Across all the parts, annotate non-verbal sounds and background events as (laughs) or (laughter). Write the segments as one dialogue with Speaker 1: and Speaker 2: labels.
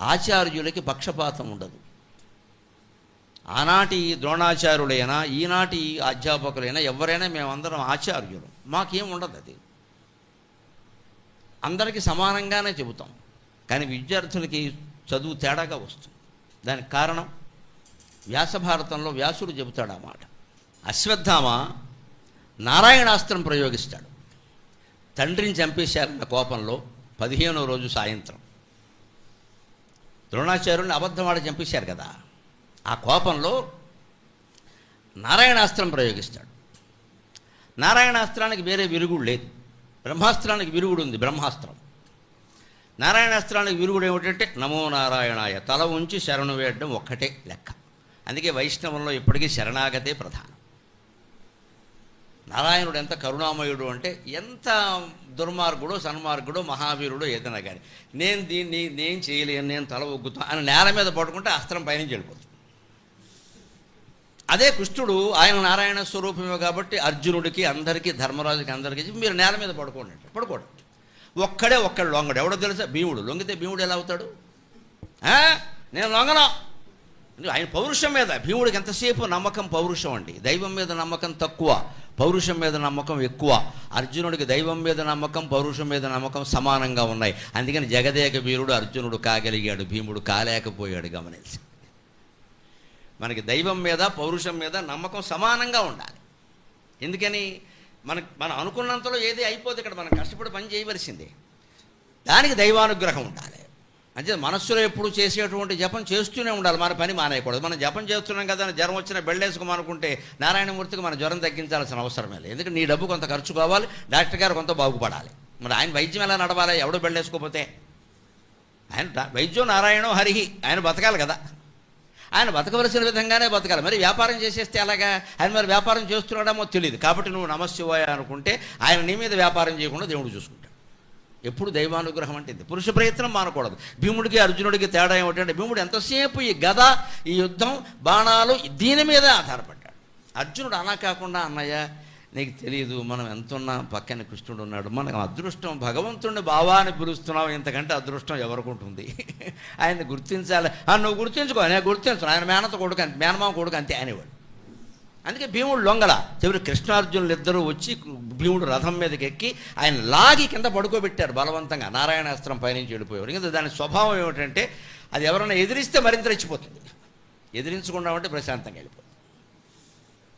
Speaker 1: ఆచార్యులకి పక్షపాతం ఉండదు. ఆనాటి ద్రోణాచార్యులైనా ఈనాటి అధ్యాపకులైనా ఎవరైనా మేమందరం ఆచార్యులు. మాకేం ఉండదు అది. అందరికీ సమానంగానే చెబుతాం. కానీ విద్యార్థులకి చదువు తేడాగా వస్తుంది. దానికి కారణం వ్యాసభారతంలో వ్యాసుడు చెబుతాడు ఆ మాట. అశ్వత్థామ నారాయణాస్త్రం ప్రయోగిస్తాడు. తండ్రిని చంపేశారన్న కోపంలో పదిహేనో రోజు సాయంత్రం. ద్రోణాచార్యుని అబద్ధమాడి చంపేశారు కదా. ఆ కోపంలో నారాయణాస్త్రం ప్రయోగిస్తాడు. నారాయణాస్త్రానికి వేరే విరుగుడు లేదు. బ్రహ్మాస్త్రానికి విరుగుడు ఉంది బ్రహ్మాస్త్రం. నారాయణాస్త్రానికి విరుగుడు ఏమిటంటే నమో నారాయణాయ తల ఉంచి శరణు వేయడం ఒక్కటే లెక్క. అందుకే వైష్ణవంలో ఇప్పటికీ శరణాగతే ప్రధానం. నారాయణుడు ఎంత కరుణామయుడు అంటే ఎంత దుర్మార్గుడు సన్మార్గుడు మహావీరుడు ఏదైనా కానీ నేను దీన్ని నేను చేయలేను నేను తల ఒగ్గుతా అని నేల మీద పడుకుంటే అస్త్రం పైనుంచి వెళ్ళిపోతుంది. అదే కృష్ణుడు ఆయన నారాయణ స్వరూపమే కాబట్టి అర్జునుడికి అందరికీ ధర్మరాజుకి అందరికీ మీరు నేల మీద పడుకోండి అంటే పడుకోడు. ఒక్కడే ఒక్కడు లొంగడు. ఎవడో తెలుసా? భీముడు. లొంగితే భీముడు ఎలా అవుతాడు? నేను లొంగను. ఆయన పౌరుషం మీద. భీముడికి ఎంతసేపు నమ్మకం పౌరుషం అండి. దైవం మీద నమ్మకం తక్కువ. పౌరుషం మీద నమ్మకం ఎక్కువ. అర్జునుడికి దైవం మీద నమ్మకం పౌరుషం మీద నమ్మకం సమానంగా ఉన్నాయి. అందుకని జగదేక వీరుడు అర్జునుడు కాగలిగాడు భీముడు కాలేకపోయాడు గమనించి. మనకి దైవం మీద పౌరుషం మీద నమ్మకం సమానంగా ఉండాలి. ఎందుకని? మనకు మనం అనుకున్నంతలో ఏది అయిపోతే ఇక్కడ. మనం కష్టపడి పని చేయవలసిందే. దానికి దైవానుగ్రహం ఉండాలి. అంటే మనస్సులో ఎప్పుడు చేసేటువంటి జపం చేస్తూనే ఉండాలి. మన పని మానేయకూడదు. మనం జపం చేస్తున్నాం కదా జ్వరం వచ్చిన బెళ్ళేసుకోమనుకుంటే నారాయణమూర్తికి మన జ్వరం తగ్గించాల్సిన అవసరమే లేదు. ఎందుకంటే నీ డబ్బు కొంత ఖర్చు కావాలి డాక్టర్ గారు కొంత బాగుపడాలి. మరి ఆయన వైద్యం ఎలా నడవాలి ఎవడో బెళ్ళేసుకోపోతే ఆయన వైద్యం నారాయణో హరిహి ఆయన బతకాలి కదా. ఆయన బతకవలసిన విధంగానే బతకాలి. మరి వ్యాపారం చేసేస్తే అలాగా ఆయన మరి వ్యాపారం చేస్తున్నాడేమో తెలియదు కాబట్టి నువ్వు నమశివాయ అనుకుంటే ఆయన నీ మీద వ్యాపారం చేయకుండా దేవుడు చూసుకుంటాడు ఎప్పుడు దైవానుగ్రహం అంటే ఇది. పురుష ప్రయత్నం మానకూడదు. భీముడికి అర్జునుడికి తేడా ఏమిటంటే భీముడు ఎంతసేపు ఈ గద ఈ యుద్ధం బాణాలు దీని మీదే ఆధారపడ్డాడు. అర్జునుడు అలా కాకుండా అన్నయ్య నీకు తెలియదు మనం ఎంతున్నా పక్కన కృష్ణుడు ఉన్నాడు. మనం అదృష్టం భగవంతుడిని భావాన్ని పిలుస్తున్నాం ఇంతకంటే అదృష్టం ఎవరికి ఉంటుంది? (laughs) ఆయన్ని గుర్తించాలి. "ఆ, నువ్వు గుర్తించుకో నేను గుర్తించను. ఆయన మేనత కొడుకు అంతే మేనమామ కొడుకు అంతే అనేవాడు. అందుకే భీముడు లొంగల. చివరి కృష్ణార్జునులు ఇద్దరు వచ్చి భీముడు రథం మీదకి ఎక్కి ఆయన లాగి కింద పడుకోబెట్టారు బలవంతంగా. నారాయణాస్త్రం పైనుంచి వెళ్ళిపోయారు. ఇంకా దాని స్వభావం ఏమిటంటే అది ఎవరైనా ఎదిరిస్తే మరింత రెచ్చిపోతుంది. ఎదిరించకుండా ఉంటే ప్రశాంతంగా వెళ్ళిపోతుంది.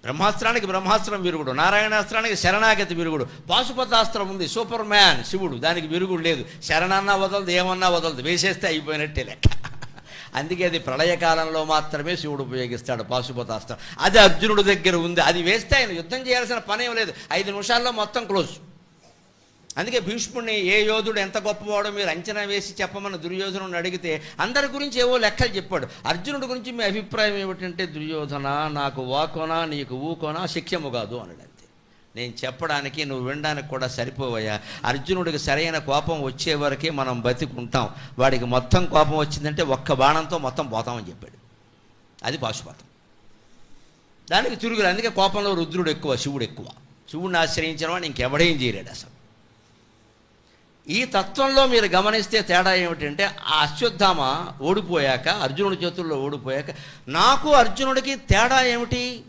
Speaker 1: బ్రహ్మాస్త్రానికి బ్రహ్మాస్త్రం విరుగుడు నారాయణాస్త్రానికి శరణాగతి విరుగుడు. పాశుపతాస్త్రం ఉంది సూపర్ మ్యాన్ శివుడు. దానికి విరుగుడు లేదు. శరణన్నా వదలదు ఏమన్నా వదలదు. వేసేస్తే అయిపోయినట్టే లెక్క. అందుకే అది ప్రళయకాలంలో మాత్రమే శివుడు ఉపయోగిస్తాడు పాశుపతాస్త్రం అది అర్జునుడి దగ్గర ఉంది. అది వేస్తే ఆయన యుద్ధం చేయాల్సిన పనేం లేదు. ఐదు నిమిషాల్లో మొత్తం క్లోజ్. అందుకే భీష్ముడిని ఏ యోధుడు ఎంత గొప్పవాడో మీరు అంచనా వేసి చెప్పమని దుర్యోధనుని అడిగితే అందరి గురించి ఏవో లెక్కలు చెప్పాడు. అర్జునుడి గురించి మీ అభిప్రాయం ఏమిటంటే దుర్యోధన నాకు వాకోనా నీకు ఊకోనా శిక్షము కాదు అన్నాడు నేను చెప్పడానికి నువ్వు వినడానికి కూడా సరిపోవయ్యా. అర్జునుడికి సరైన కోపం వచ్చే వరకే మనం బతికుంటాం. వాడికి మొత్తం కోపం వచ్చిందంటే ఒక్క బాణంతో మొత్తం పోతామని చెప్పాడు. అది పాశుపాతం. దానికి తిరుగులు. అందుకే కోపంలో రుద్రుడు ఎక్కువ శివుడు ఎక్కువ. శివుడిని ఆశ్రయించిన వాడు ఇంకెవడేం చేయలేడు అసలు. ఈ తత్వంలో మీరు గమనిస్తే తేడా ఏమిటంటే ఆ అశ్వత్థామ ఓడిపోయాక అర్జునుడి చేతుల్లో ఓడిపోయాక నాకు అర్జునుడికి తేడా ఏమిటి?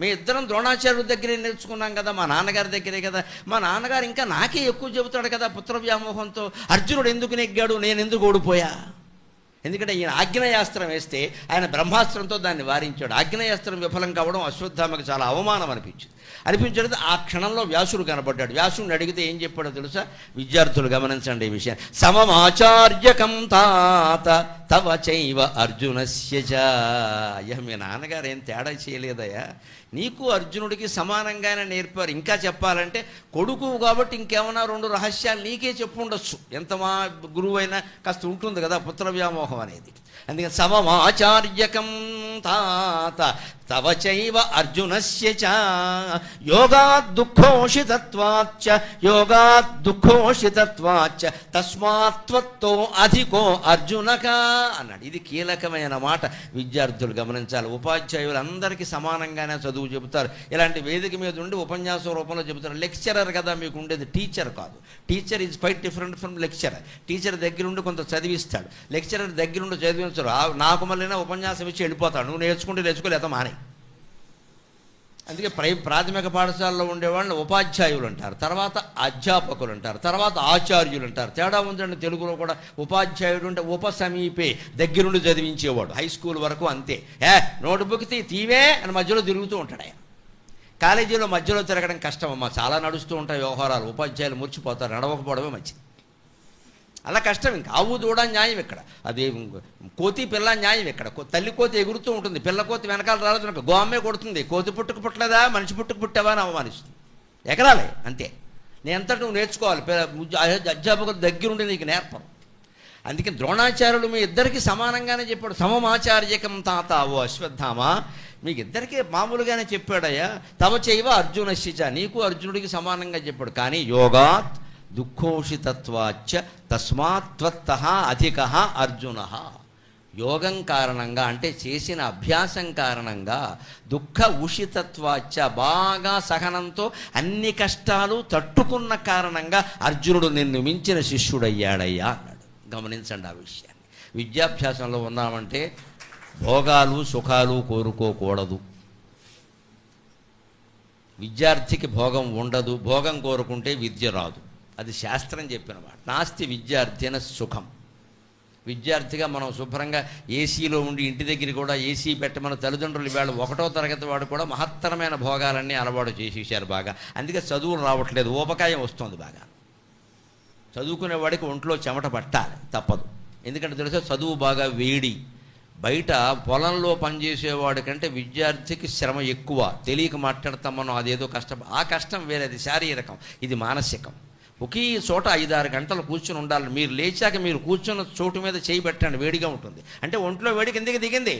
Speaker 1: మీ ఇద్దరం ద్రోణాచార్యుడి దగ్గరే నేర్చుకున్నాం కదా మా నాన్నగారి దగ్గరే కదా. మా నాన్నగారు ఇంకా నాకే ఎక్కువ చెబుతాడు కదా పుత్ర వ్యామోహంతో. అర్జునుడు ఎందుకు నెగ్గాడు? నేను ఎందుకు ఓడిపోయా? ఎందుకంటే ఈయన ఆగ్నేయాస్త్రం వేస్తే ఆయన బ్రహ్మాస్త్రంతో దాన్ని వారించాడు. ఆగ్నేయాస్త్రం విఫలం కావడం అశ్వత్థామకు చాలా అవమానం అనిపించింది. అనిపించడం ఆ క్షణంలో వ్యాసుడు కనబడ్డాడు వ్యాసుడిని అడిగితే ఏం చెప్పాడో తెలుసా? విద్యార్థులు గమనించండి ఈ విషయం. సమమాచార్యకం తాత తవ చైవ అర్జునస్య అయ్యా మీ నాన్నగారు ఏం తేడా చేయలేదయ్యా. నీకు అర్జునుడికి సమానంగానే నేర్పారు. ఇంకా చెప్పాలంటే కొడుకు కాబట్టి ఇంకేమన్నా రెండు రహస్యాలు నీకే చెప్పు ఉండొచ్చు ఎంత మా గురువైనా కాస్త ఉంటుంది కదా పుత్ర వ్యామోహం అనేది. అందుకని సమమాచార్యకం తాత తవ చైవ అర్జునస్య చ. యోగాత్ దుఃఖోషితత్వాచ్చ యోగాత్ దుఃఖోషితత్వాచ్చ తస్మాత్వత్తో అధికో అర్జునక అన్నాడు. ఇది కీలకమైన మాట విద్యార్థులు గమనించాలి. ఉపాధ్యాయులు అందరికీ సమానంగానే చదువు చెబుతారు. ఇలాంటి వేదిక మీద ఉండి ఉపన్యాసం రూపంలో చెబుతారు. లెక్చరర్ కదా మీకు ఉండేది. టీచర్ కాదు. Teacher is quite different from lecturer. Teacher దగ్గరుండి కొంత చదివిస్తాడు. లెక్చరర్ దగ్గరుండి చదివి ఆ- నాకు మళ్ళీ ఉపన్యాసం ఇచ్చి వెళ్ళిపోతాడు నువ్వు నేర్చుకుంటే నేర్చుకోలేదా మానే అందుకే ప్రై ప్రాథమిక పాఠశాలలో ఉండేవాళ్ళని ఉపాధ్యాయులు అంటారు. తర్వాత అధ్యాపకులు అంటారు. తర్వాత ఆచార్యులు అంటారు. తేడా ఉందండి తెలుగులో కూడా ఉపాధ్యాయుడు అంటే ఉప సమీపే దగ్గరుండి చదివించేవాడు. హై స్కూల్ వరకు అంతే. ఏ నోట్బుక్ తీ తీవే అని మధ్యలో తిరుగుతూ ఉంటాడు ఆయన. కాలేజీలో మధ్యలో తిరగడం కష్టం అమ్మా. చాలా నడుస్తూ ఉంటాయి వ్యవహారాలు. ఉపాధ్యాయులు మురిచిపోతారు. నడవకపోవడమే మంచిది. అలా కష్టం. ఇంకా ఆవు దూడ న్యాయం ఇక్కడ. అది కోతి పిల్ల న్యాయం ఇక్కడ. కో- తల్లి కోతి ఎగురుతూ ఉంటుంది. పిల్ల కోతి వెనకాల రాలేదు అనుకో గోమ్మే కొడుతుంది. కోతి పుట్టుకు పుట్టలేదా? మనిషి పుట్టుకు పుట్టావా అని అవమానిస్తుంది. ఎగరాలి అంతే. నేను ఎంత నువ్వు నేర్చుకోవాలి? పి- అధ్యాపకుల దగ్గరుండి నీకు నేర్పరు అందుకే ద్రోణాచార్యులు మీ ఇద్దరికి సమానంగానే చెప్పాడు. సమమాచార్యకం తాత ఓ అశ్వత్థామ. మీకు ఇద్దరికీ మామూలుగానే చెప్పాడయ్యా. తమ చేయవ అర్జునశిచ నీకు అర్జునుడికి సమానంగా చెప్పాడు. కానీ యోగాత్ దుఃఖోషితత్వాచ్చ తస్మాత్వత్త అధిక అర్జున. యోగం కారణంగా అంటే చేసిన అభ్యాసం కారణంగా దుఃఖ ఉషితత్వాచ్చ బాగా సహనంతో అన్ని కష్టాలు తట్టుకున్న కారణంగా అర్జునుడు నిన్ను మించిన శిష్యుడయ్యాడయ్యా అన్నాడు. గమనించండి ఆ విషయాన్ని. విద్యాభ్యాసంలో ఉన్నామంటే భోగాలు సుఖాలు కోరుకోకూడదు. విద్యార్థికి భోగం ఉండదు భోగం కోరుకుంటే విద్య రాదు. అది శాస్త్రం చెప్పిన మాట నాస్తి విద్యార్థిన సుఖం. విద్యార్థిగా మనం శుభ్రంగా ఏసీలో ఉండి ఇంటి దగ్గర కూడా ఏసీ పెట్టమని తల్లిదండ్రులు వాళ్ళు ఒకటో తరగతి వాడు కూడా మహత్తరమైన భోగాలన్నీ అలవాటు చేసేసారు బాగా. అందుకే చదువులు రావట్లేదు. ఊపకాయం వస్తుంది బాగా. చదువుకునే వాడికి ఒంట్లో చెమట పట్టాలి. తప్పదు. ఎందుకంటే తెలుసా చదువు బాగా వేడి. బయట పొలంలో పనిచేసేవాడి కంటే విద్యార్థికి శ్రమ ఎక్కువ. తెలియక మాట్లాడతాం మనం అదేదో కష్టం. ఆ కష్టం వేరేది శారీరకం. ఇది మానసికం. ఒకే చోట ఐదారు గంటలు కూర్చొని ఉండాలి. మీరు లేచాక మీరు కూర్చున్న చోటు మీద చేయి పెట్టండి వేడిగా ఉంటుంది. అంటే ఒంట్లో వేడి కిందకి దిగింది.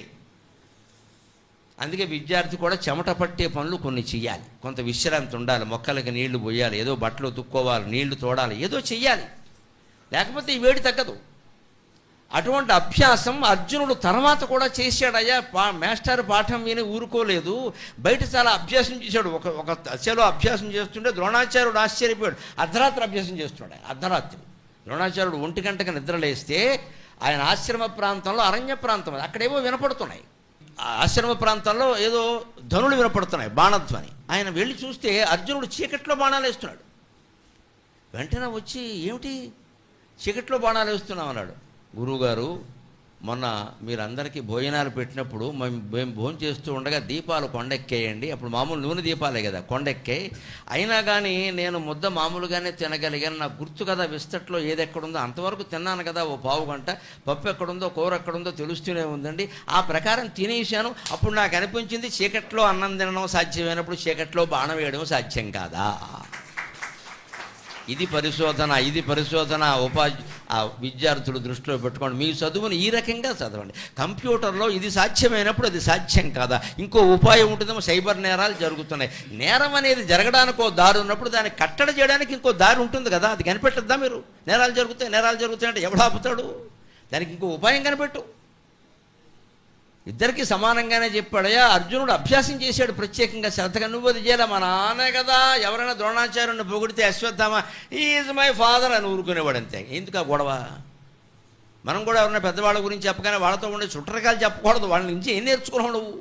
Speaker 1: అందుకే విద్యార్థి కూడా చెమట పట్టే పనులు కొన్ని చేయాలి కొంత విశ్రాంతి ఉండాలి మొక్కలకి నీళ్ళు పోయాలి ఏదో బట్టలు తుక్కోవాలి నీళ్ళు తోడాలి ఏదో చెయ్యాలి. లేకపోతే ఈ వేడి తగ్గదు. అటువంటి అభ్యాసం అర్జునుడు తర్వాత కూడా చేశాడయ్యా. పా మాస్టర్ పాఠం విని ఊరుకోలేదు. బయట చాలా అభ్యాసం చేశాడు. ఒక ఒక దశలో అభ్యాసం చేస్తుంటే ద్రోణాచార్యుడు ఆశ్చర్యపోయాడు. అర్ధరాత్రి అభ్యాసం చేస్తున్నాడు. అర్ధరాత్రి. ద్రోణాచార్యుడు ఒంటి గంటకు నిద్రలేస్తే ఆయన ఆశ్రమ ప్రాంతంలో అరణ్య ప్రాంతం అది. అక్కడేవో వినపడుతున్నాయి. ఆ ఆశ్రమ ప్రాంతంలో ఏదో ధనులు వినపడుతున్నాయి బాణధ్వని. ఆయన వెళ్ళి చూస్తే అర్జునుడు చీకట్లో బాణాలు వేస్తున్నాడు. వెంటనే వచ్చి ఏమిటి? చీకట్లో బాణాలు వేస్తున్నాం అన్నాడు. గురువుగారు మొన్న మీరందరికీ భోజనాలు పెట్టినప్పుడు మేము మేము భోజనం చేస్తూ ఉండగా దీపాలు కొండెక్కేయండి. అప్పుడు మామూలు నూనె దీపాలే కదా కొండెక్కాయి అయినా కానీ నేను ముద్ద మామూలుగానే తినగలిగాను. నాకు గుర్తు కదా విస్తట్లో ఏది ఎక్కడుందో అంతవరకు తిన్నాను కదా ఓ పావు గంట. పప్పు ఎక్కడుందో కూర ఎక్కడుందో తెలుస్తూనే ఉందండి. ఆ ప్రకారం తినేసాను అప్పుడు నాకు అనిపించింది చీకట్లో అన్నం తినడం సాధ్యమైనప్పుడు చీకట్లో బాణం వేయడం సాధ్యం కాదా? ఇది పరిశోధన ఇది పరిశోధన ఉపాధి ఆ విద్యార్థులు దృష్టిలో పెట్టుకోండి. మీ చదువును ఈ రకంగా చదవండి. కంప్యూటర్లో ఇది సాధ్యమైనప్పుడు అది సాధ్యం కాదా? ఇంకో ఉపాయం ఉంటుందేమో సైబర్ నేరాలు జరుగుతున్నాయి. నేరం అనేది జరగడానికి ఓ దారి ఉన్నప్పుడు దాన్ని కట్టడి చేయడానికి ఇంకో దారి ఉంటుంది కదా? అది కనిపెట్టద్దా మీరు? నేరాలు జరుగుతాయి నేరాలు జరుగుతాయంటే ఎవడు ఆపుతాడు? దానికి ఇంకో ఉపాయం కనిపెట్టు. ఇద్దరికి సమానంగానే చెప్పాడయ్యా అర్జునుడు అభ్యాసం చేశాడు ప్రత్యేకంగా శ్రద్ధగా నువ్వు అది చేయలే? మా నాన్నే కదా ఎవరైనా ద్రోణాచార్యుని పొగిడితే అశ్వత్థామ ఈజ్ మై ఫాదర్ అని ఊరుకునేవాడు అంతే. ఎందుకు ఆ గొడవ? మనం కూడా ఎవరైనా పెద్దవాళ్ళ గురించి చెప్పగానే వాళ్ళతో ఉండే చుట్టరకాలు చెప్పకూడదు వాళ్ళ నుంచి ఏం నేర్చుకున్నావు నువ్వు?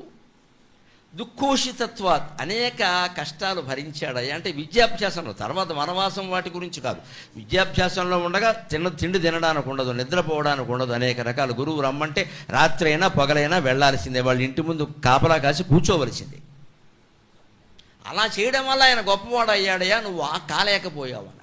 Speaker 1: దుఃఖోషితత్వాత్. అనేక కష్టాలు భరించాడయ్యా. అంటే విద్యాభ్యాసంలో తర్వాత వనవాసం వాటి గురించి కాదు. విద్యాభ్యాసంలో ఉండగా తిన్న తిండి తినడానికి ఉండదు నిద్రపోవడానికి ఉండదు అనేక రకాల. గురువు రమ్మంటే రాత్రి అయినా పగలైనా వెళ్ళాల్సిందే వాళ్ళ ఇంటి ముందు కాపలా కాసి కూర్చోవలసిందే. అలా చేయడం వల్ల ఆయన గొప్పవాడు అయ్యాడయ్యా నువ్వు ఆ కాలేకపోయావు